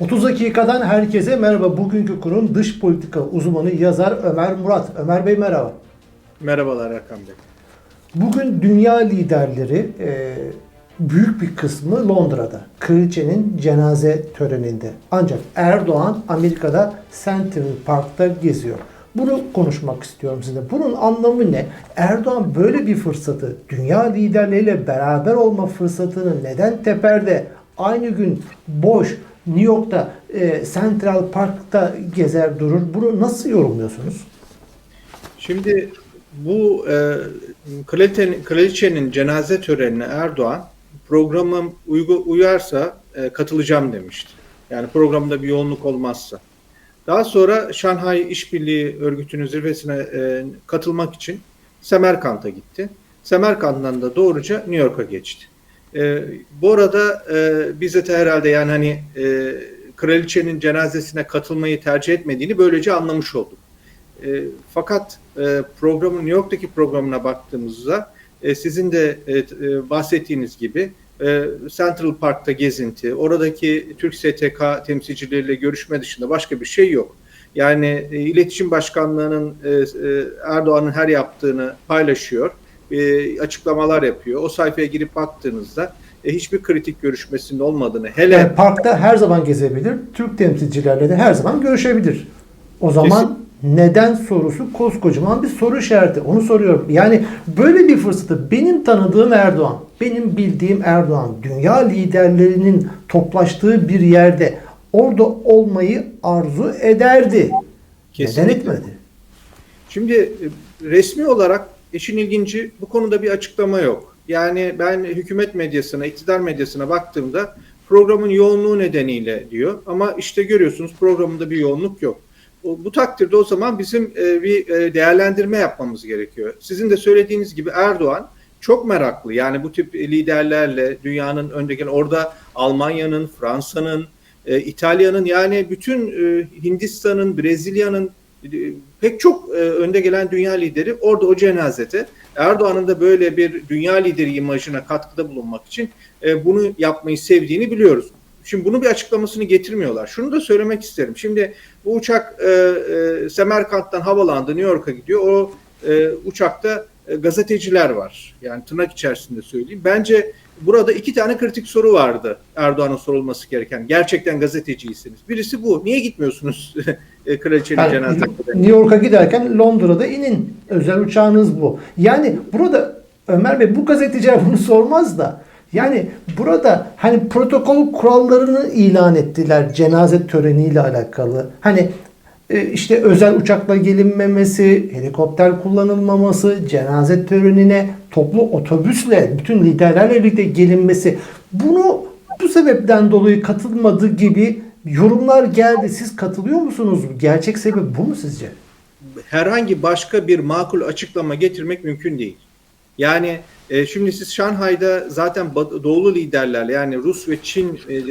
30 dakikadan herkese merhaba. Bugünkü konum dış politika uzmanı yazar Ömer Murat. Ömer Bey merhaba. Merhabalar Erkan Bey. Bugün dünya liderleri e, büyük bir kısmı Londra'da. Kraliçenin cenaze töreninde. Ancak Erdoğan Amerika'da Central Park'ta geziyor. Bunu konuşmak istiyorum size. Bunun anlamı ne? Erdoğan böyle bir fırsatı, dünya liderleriyle beraber olma fırsatını neden teperde aynı gün boş New York'ta e, Central Park'ta gezer durur? Bunu nasıl yorumluyorsunuz? Şimdi bu e, kraliçenin, kraliçenin cenaze törenine Erdoğan programım uygu, uyarsa e, katılacağım demişti. Yani programda bir yoğunluk olmazsa. Daha sonra Şanghay İşbirliği Örgütü'nün zirvesine e, katılmak için Semerkant'a gitti. Semerkant'tan da doğruca New York'a geçti. E, bu arada e, bize de herhalde yani hani e, kraliçenin cenazesine katılmayı tercih etmediğini böylece anlamış olduk. E, fakat e, programın New York'taki programına baktığımızda e, sizin de e, e, bahsettiğiniz gibi e, Central Park'ta gezinti, oradaki Türk STK temsilcileriyle görüşme dışında başka bir şey yok. Yani e, iletişim başkanlığının e, e, Erdoğan'ın her yaptığını paylaşıyor, e, açıklamalar yapıyor. O sayfaya girip baktığınızda e, hiçbir kritik görüşmesinin olmadığını, hele Yani parkta her zaman gezebilir, Türk temsilcilerle de her zaman görüşebilir. O zaman neden sorusu koskocaman bir soru işareti. Onu soruyorum. Yani böyle bir fırsatı benim tanıdığım Erdoğan, benim bildiğim Erdoğan, dünya liderlerinin toplaştığı bir yerde orada olmayı arzu ederdi. Kesinlikle. Neden etmedi? Şimdi e, resmi olarak işin ilginci bu konuda bir açıklama yok. Yani ben hükümet medyasına, iktidar medyasına baktığımda programın yoğunluğu nedeniyle diyor. Ama işte görüyorsunuz programında bir yoğunluk yok. Bu takdirde o zaman bizim e, bir e, değerlendirme yapmamız gerekiyor. Sizin de söylediğiniz gibi Erdoğan çok meraklı. Yani bu tip liderlerle dünyanın önde gelen orada Almanya'nın, Fransa'nın, e, İtalya'nın yani bütün Hindistan'ın, Brezilya'nın pek çok e, önde gelen dünya lideri orada o cenazede. Erdoğan'ın da böyle bir dünya lideri imajına katkıda bulunmak için e, bunu yapmayı sevdiğini biliyoruz. Şimdi bunu bir açıklamasını getirmiyorlar. Şunu da söylemek isterim. Şimdi bu uçak e, e, Semerkant'tan havalandı, New York'a gidiyor. O e, uçakta e, gazeteciler var. Yani tırnak içerisinde söyleyeyim. Bence burada iki tane kritik soru vardı Erdoğan'a sorulması gereken. Gerçekten gazeteciyseniz. Birisi bu. Niye gitmiyorsunuz e, kraliçenin Yani cenazesine? New York'a giderken Londra'da inin. Özel uçağınız bu. Yani burada Ömer Bey bu gazeteciler bunu sormaz da yani burada hani protokol kurallarını ilan ettiler cenaze töreniyle alakalı. Hani işte özel uçakla gelinmemesi, helikopter kullanılmaması, cenaze törenine toplu otobüsle bütün liderlerle birlikte gelinmesi. Bunu bu sebepten dolayı katılmadı gibi yorumlar geldi. Siz katılıyor musunuz? Gerçek sebep bu mu sizce? herhangi başka bir makul açıklama getirmek mümkün değil. Yani e, şimdi siz Şanghay'da zaten doğulu liderlerle yani Rus ve Çin e, e,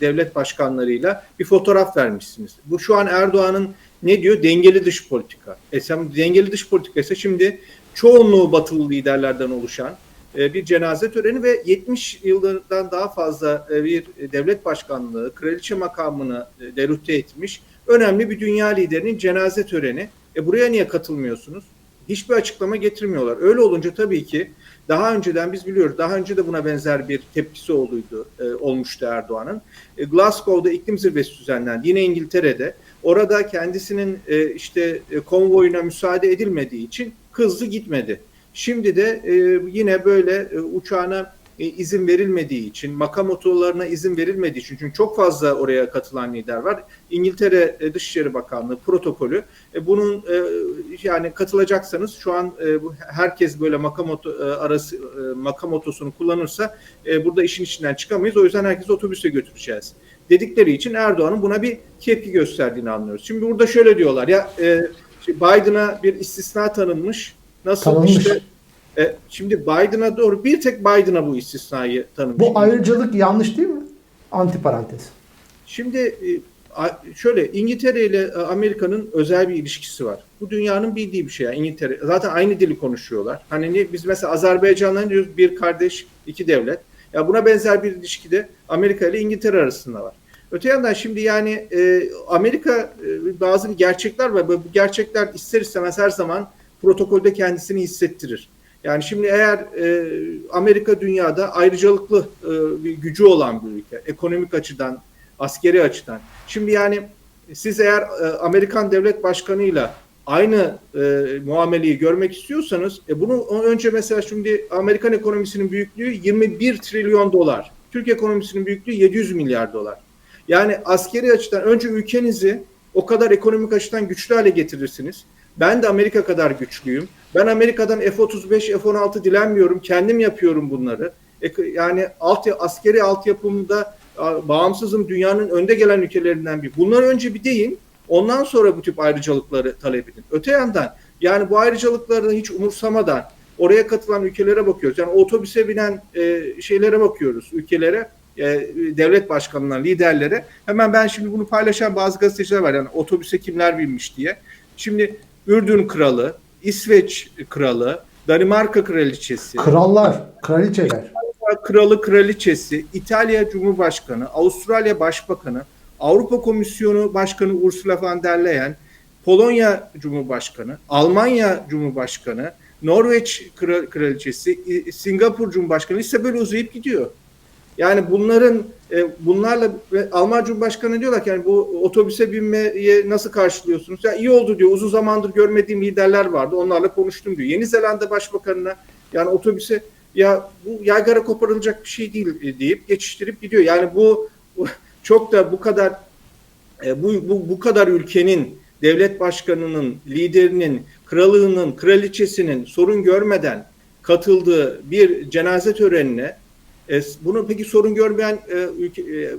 devlet başkanlarıyla bir fotoğraf vermişsiniz. Bu şu an Erdoğan'ın ne diyor? Dengeli dış politika. E sen dengeli dış politika ise şimdi çoğunluğu batılı liderlerden oluşan e, bir cenaze töreni ve 70 yıldan daha fazla e, bir devlet başkanlığı, kraliçe makamını e, derüte etmiş önemli bir dünya liderinin cenaze töreni. E buraya niye katılmıyorsunuz? Hiçbir açıklama getirmiyorlar. Öyle olunca tabii ki daha önceden biz biliyoruz. Daha önce de buna benzer bir tepkisi olduydu, e, olmuştu Erdoğan'ın. E, Glasgow'da iklim zirvesi düzenlendi. Yine İngiltere'de. Orada kendisinin e, işte e, konvoyuna müsaade edilmediği için hızlı gitmedi. Şimdi de e, yine böyle e, uçağına e, izin verilmediği için, makam otolarına izin verilmediği için çünkü çok fazla oraya katılan lider var. İngiltere e, Dışişleri Bakanlığı protokolü e, bunun e, yani katılacaksanız şu an e, herkes böyle makam oto, e, arası e, makam otosunu kullanırsa e, burada işin içinden çıkamayız. O yüzden herkes otobüse götüreceğiz dedikleri için Erdoğan'ın buna bir tepki gösterdiğini anlıyoruz. Şimdi burada şöyle diyorlar ya e, Biden'a bir istisna tanınmış. Nasıl Tanınmış. işte e, şimdi Biden'a doğru bir tek Biden'a bu istisnayı tanımış. Bu ayrıcalık yanlış değil mi? Antiparantez. Şimdi e, şöyle İngiltere ile e, Amerika'nın özel bir ilişkisi var. Bu dünyanın bildiği bir şey. Yani İngiltere zaten aynı dili konuşuyorlar. Hani ne, biz mesela Azerbaycan'dan diyoruz bir kardeş, iki devlet. Ya buna benzer bir ilişki de Amerika ile İngiltere arasında var. Öte yandan şimdi yani e, Amerika e, bazı gerçekler var. Bu gerçekler ister istemez her zaman protokolde kendisini hissettirir. Yani şimdi eğer e, Amerika dünyada ayrıcalıklı e, bir gücü olan bir ülke, ekonomik açıdan, askeri açıdan. Şimdi yani siz eğer e, Amerikan devlet başkanıyla aynı e, muameleyi görmek istiyorsanız, e, bunu önce mesela şimdi Amerikan ekonomisinin büyüklüğü 21 trilyon dolar. Türk ekonomisinin büyüklüğü 700 milyar dolar. Yani askeri açıdan önce ülkenizi o kadar ekonomik açıdan güçlü hale getirirsiniz. Ben de Amerika kadar güçlüyüm. Ben Amerika'dan F-35, F-16 dilenmiyorum. Kendim yapıyorum bunları. Ek- Yani alt, askeri altyapımda bağımsızım dünyanın önde gelen ülkelerinden biri. Bunları önce bir deyin. Ondan sonra bu tip ayrıcalıkları talep edin. Öte yandan yani bu ayrıcalıkları da hiç umursamadan oraya katılan ülkelere bakıyoruz. Yani otobüse binen e, şeylere bakıyoruz ülkelere e, devlet başkanlarına, liderlere. Hemen ben şimdi bunu paylaşan bazı gazeteciler var. Yani otobüse kimler binmiş diye. Şimdi Ürdün kralı, İsveç kralı, Danimarka kraliçesi, Krallar, kraliçeler. kralı kraliçesi, İtalya Cumhurbaşkanı, Avustralya Başbakanı, Avrupa Komisyonu Başkanı Ursula von der Leyen, Polonya Cumhurbaşkanı, Almanya Cumhurbaşkanı, Norveç kra- kraliçesi, Singapur Cumhurbaşkanı liste böyle uzayıp gidiyor. Yani bunların e, bunlarla Alman Cumhurbaşkanı diyorlar ki yani bu otobüse binmeye nasıl karşılıyorsunuz? Ya iyi oldu diyor. Uzun zamandır görmediğim liderler vardı. Onlarla konuştum diyor. Yeni Zelanda Başbakanına yani otobüse ya bu yaygara koparılacak bir şey değil e, deyip geçiştirip gidiyor. Yani bu, bu çok da bu kadar e, bu, bu bu kadar ülkenin devlet başkanının, liderinin, kralının, kraliçesinin sorun görmeden katıldığı bir cenaze törenine e, bunu peki sorun görmeyen e, ülke, e,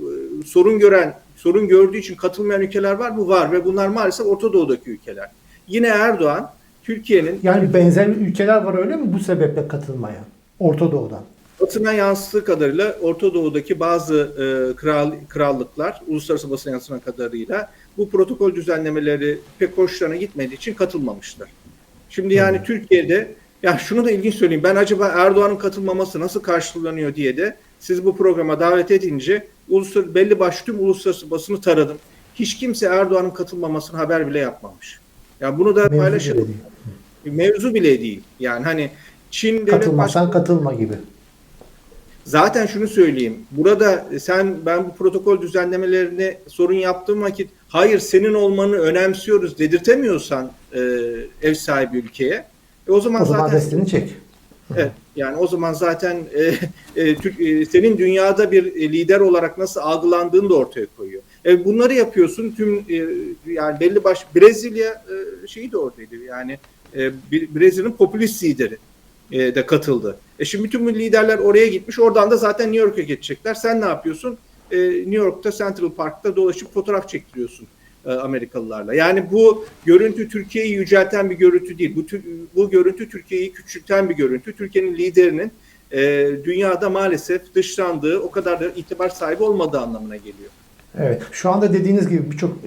sorun gören, sorun gördüğü için katılmayan ülkeler var mı? Var ve bunlar maalesef Orta Doğu'daki ülkeler. Yine Erdoğan Türkiye'nin Yani benzer ülkeler var öyle mi bu sebeple katılmaya? Orta Doğu'dan. basına yansıttığı kadarıyla Orta Doğu'daki bazı e, kral, krallıklar, uluslararası basına yansıtan kadarıyla bu protokol düzenlemeleri pek hoşlarına gitmediği için katılmamışlar. Şimdi yani Türkiye'de ya şunu da ilginç söyleyeyim. Ben acaba Erdoğan'ın katılmaması nasıl karşılanıyor diye de siz bu programa davet edince uluslararası belli başlı tüm uluslararası basını taradım. Hiç kimse Erdoğan'ın katılmamasını haber bile yapmamış. Ya bunu da Mevzu paylaşalım. bile değil. Mevzu bile değil. Yani hani Çin devlet Katılmazsan katılma gibi. Zaten şunu söyleyeyim. Burada sen ben bu protokol düzenlemelerine sorun yaptığım vakit hayır senin olmanı önemsiyoruz dedirtemiyorsan e, ev sahibi ülkeye e, o zaman O zaman zaten destini çek. evet, yani o zaman zaten e, e, Türk, e, senin dünyada bir e, lider olarak nasıl algılandığını da ortaya koyuyor. E, bunları yapıyorsun tüm e, yani belli baş Brezilya e, şeyi de oradaydı yani e, Brezilya'nın popülist lideri e, de katıldı. E şimdi bütün liderler oraya gitmiş. Oradan da zaten New York'a geçecekler. Sen ne yapıyorsun? E, New York'ta Central Park'ta dolaşıp fotoğraf çektiriyorsun Amerikalılarla. Yani bu görüntü Türkiye'yi yücelten bir görüntü değil. Bu, bu görüntü Türkiye'yi küçülten bir görüntü. Türkiye'nin liderinin e, dünyada maalesef dışlandığı, o kadar da itibar sahibi olmadığı anlamına geliyor. Evet. Şu anda dediğiniz gibi birçok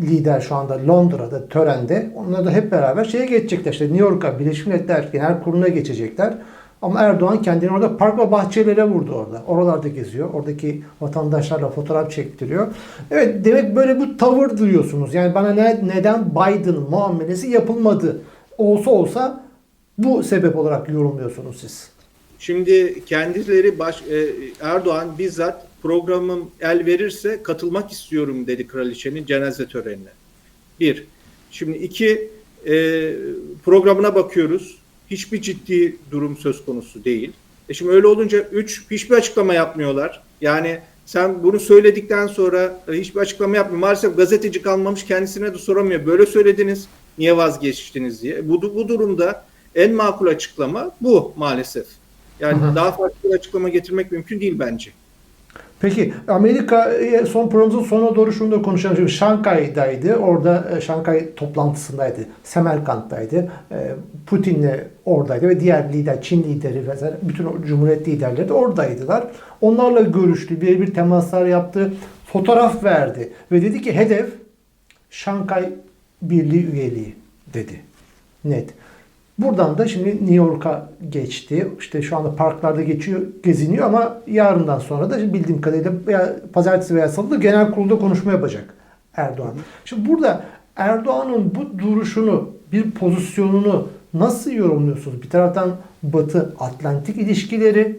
lider şu anda Londra'da törende. Onlar da hep beraber şeye geçecekler. İşte New York'a, Birleşmiş Milletler Genel Kurulu'na geçecekler. Ama Erdoğan kendini orada park ve bahçelere vurdu orada. Oralarda geziyor. Oradaki vatandaşlarla fotoğraf çektiriyor. Evet demek böyle bu tavır duyuyorsunuz. Yani bana ne, neden Biden muamelesi yapılmadı? Olsa olsa bu sebep olarak yorumluyorsunuz siz. Şimdi kendileri baş, e, Erdoğan bizzat programım el verirse katılmak istiyorum dedi kraliçenin cenaze törenine. Bir. Şimdi iki e, programına bakıyoruz. Hiçbir ciddi durum söz konusu değil. E şimdi öyle olunca üç hiçbir açıklama yapmıyorlar. Yani sen bunu söyledikten sonra e, hiçbir açıklama yapmıyor. Maalesef gazeteci kalmamış kendisine de soramıyor. Böyle söylediniz niye vazgeçtiniz diye. Bu, bu durumda en makul açıklama bu maalesef. Yani Hı hı. daha farklı bir açıklama getirmek mümkün değil bence. Peki Amerika son programımızın sonuna doğru şunu da konuşalım. Şimdi Şangay'daydı. Orada e, Şangay toplantısındaydı. Semerkant'taydı. E, Putin'le oradaydı ve diğer lider, Çin lideri vesaire bütün cumhuriyet liderleri de oradaydılar. Onlarla görüştü. Birebir temaslar yaptı. Fotoğraf verdi. Ve dedi ki hedef Şangay Birliği üyeliği dedi. Net. Buradan da şimdi New York'a geçti. İşte şu anda parklarda geçiyor, geziniyor ama yarından sonra da bildiğim kadarıyla veya pazartesi veya salı genel kurulda konuşma yapacak Erdoğan. Şimdi burada Erdoğan'ın bu duruşunu, bir pozisyonunu nasıl yorumluyorsunuz? Bir taraftan Batı Atlantik ilişkileri,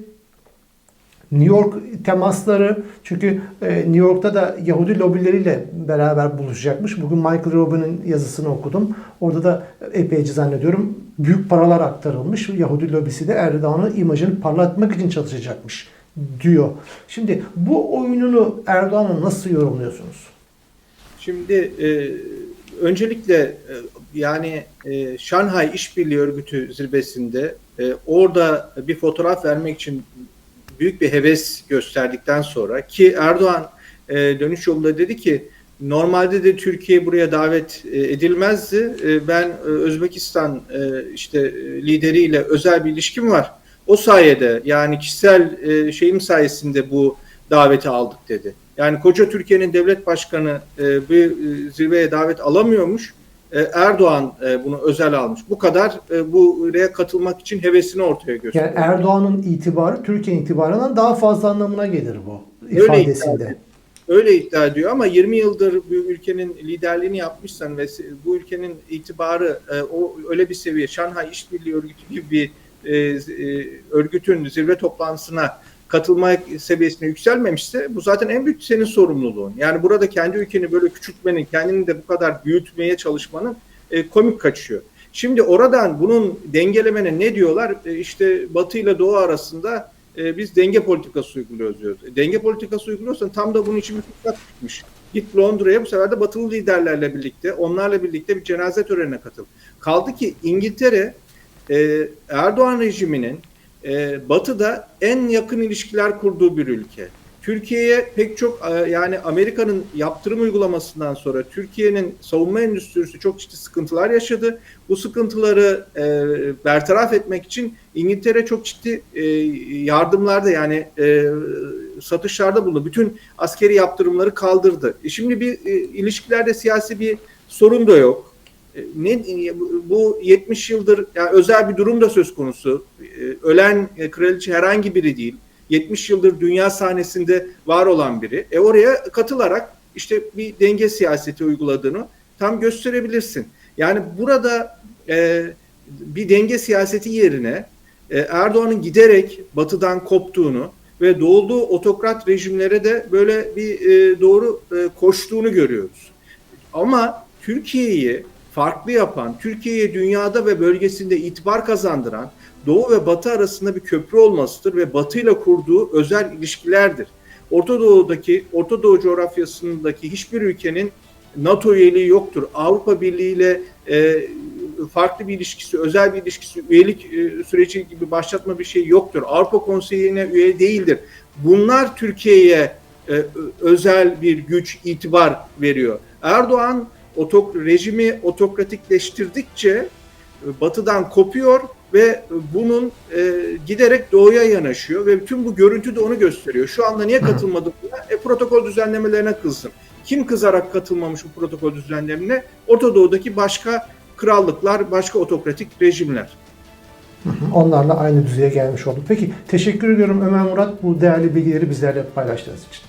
New York temasları çünkü e, New York'ta da Yahudi lobileriyle beraber buluşacakmış. Bugün Michael Robin'in yazısını okudum. Orada da epeyce zannediyorum büyük paralar aktarılmış. Yahudi lobisi de Erdoğan'ın imajını parlatmak için çalışacakmış diyor. Şimdi bu oyununu Erdoğan'a nasıl yorumluyorsunuz? Şimdi e, öncelikle e, yani e, Şanghay İşbirliği Örgütü zirvesinde e, orada bir fotoğraf vermek için büyük bir heves gösterdikten sonra ki Erdoğan e, dönüş yolunda dedi ki normalde de Türkiye buraya davet e, edilmezdi. E, ben e, Özbekistan e, işte e, lideriyle özel bir ilişkim var. O sayede yani kişisel e, şeyim sayesinde bu daveti aldık dedi. Yani koca Türkiye'nin devlet başkanı e, bir e, zirveye davet alamıyormuş. E, Erdoğan e, bunu özel almış. Bu kadar e, buraya katılmak için hevesini ortaya gösteriyor. Yani Erdoğan'ın itibarı Türkiye'nin itibarından daha fazla anlamına gelir bu Öyle ifadesinde. ediyor. Öyle iddia ediyor ama 20 yıldır bu ülkenin liderliğini yapmışsan ve bu ülkenin itibarı e, o öyle bir seviye Şanghay İşbirliği Örgütü gibi bir e, e, örgütün zirve toplantısına katılma seviyesine yükselmemişse bu zaten en büyük senin sorumluluğun. Yani burada kendi ülkeni böyle küçültmenin, kendini de bu kadar büyütmeye çalışmanın e, komik kaçıyor. Şimdi oradan bunun dengelemenin ne diyorlar? E, işte Batı ile Doğu arasında e, biz denge politikası uyguluyoruz diyoruz. E, denge politikası uyguluyorsan tam da bunun için bir fırsat çıkmış. Git Londra'ya bu sefer de batılı liderlerle birlikte, onlarla birlikte bir cenaze törenine katıl. Kaldı ki İngiltere e, Erdoğan rejiminin e, Batı'da en yakın ilişkiler kurduğu bir ülke. Türkiye'ye pek çok e, yani Amerika'nın yaptırım uygulamasından sonra Türkiye'nin savunma endüstrisi çok ciddi sıkıntılar yaşadı. Bu sıkıntıları e, bertaraf etmek için İngiltere çok ciddi e, yardımlarda yani e, satışlarda bulundu. Bütün askeri yaptırımları kaldırdı. E, şimdi bir e, ilişkilerde siyasi bir sorun da yok. E, Ne e, bu 70 yıldır yani özel bir durum da söz konusu. E, Ölen kraliçe herhangi biri değil. 70 yıldır dünya sahnesinde var olan biri. E oraya katılarak işte bir denge siyaseti uyguladığını tam gösterebilirsin. Yani burada e, bir denge siyaseti yerine e, Erdoğan'ın giderek batıdan koptuğunu ve doğduğu otokrat rejimlere de böyle bir e, doğru e, koştuğunu görüyoruz. Ama Türkiye'yi farklı yapan, Türkiye'ye dünyada ve bölgesinde itibar kazandıran Doğu ve Batı arasında bir köprü olmasıdır ve Batı ile kurduğu özel ilişkilerdir. Orta Doğu'daki, Orta Doğu coğrafyasındaki hiçbir ülkenin NATO üyeliği yoktur. Avrupa Birliği ile e, farklı bir ilişkisi, özel bir ilişkisi, üyelik e, süreci gibi başlatma bir şey yoktur. Avrupa Konseyi'ne üye değildir. Bunlar Türkiye'ye e, özel bir güç, itibar veriyor. Erdoğan otok rejimi otokratikleştirdikçe e, batıdan kopuyor ve bunun e, giderek doğuya yanaşıyor ve tüm bu görüntü de onu gösteriyor. Şu anda niye katılmadı buna? E, protokol düzenlemelerine kızsın. Kim kızarak katılmamış bu protokol düzenlemelerine? Orta Doğu'daki başka krallıklar, başka otokratik rejimler. Onlarla aynı düzeye gelmiş olduk. Peki teşekkür ediyorum Ömer Murat bu değerli bilgileri bizlerle paylaştığınız için.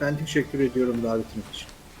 Ben teşekkür ediyorum davetiniz için.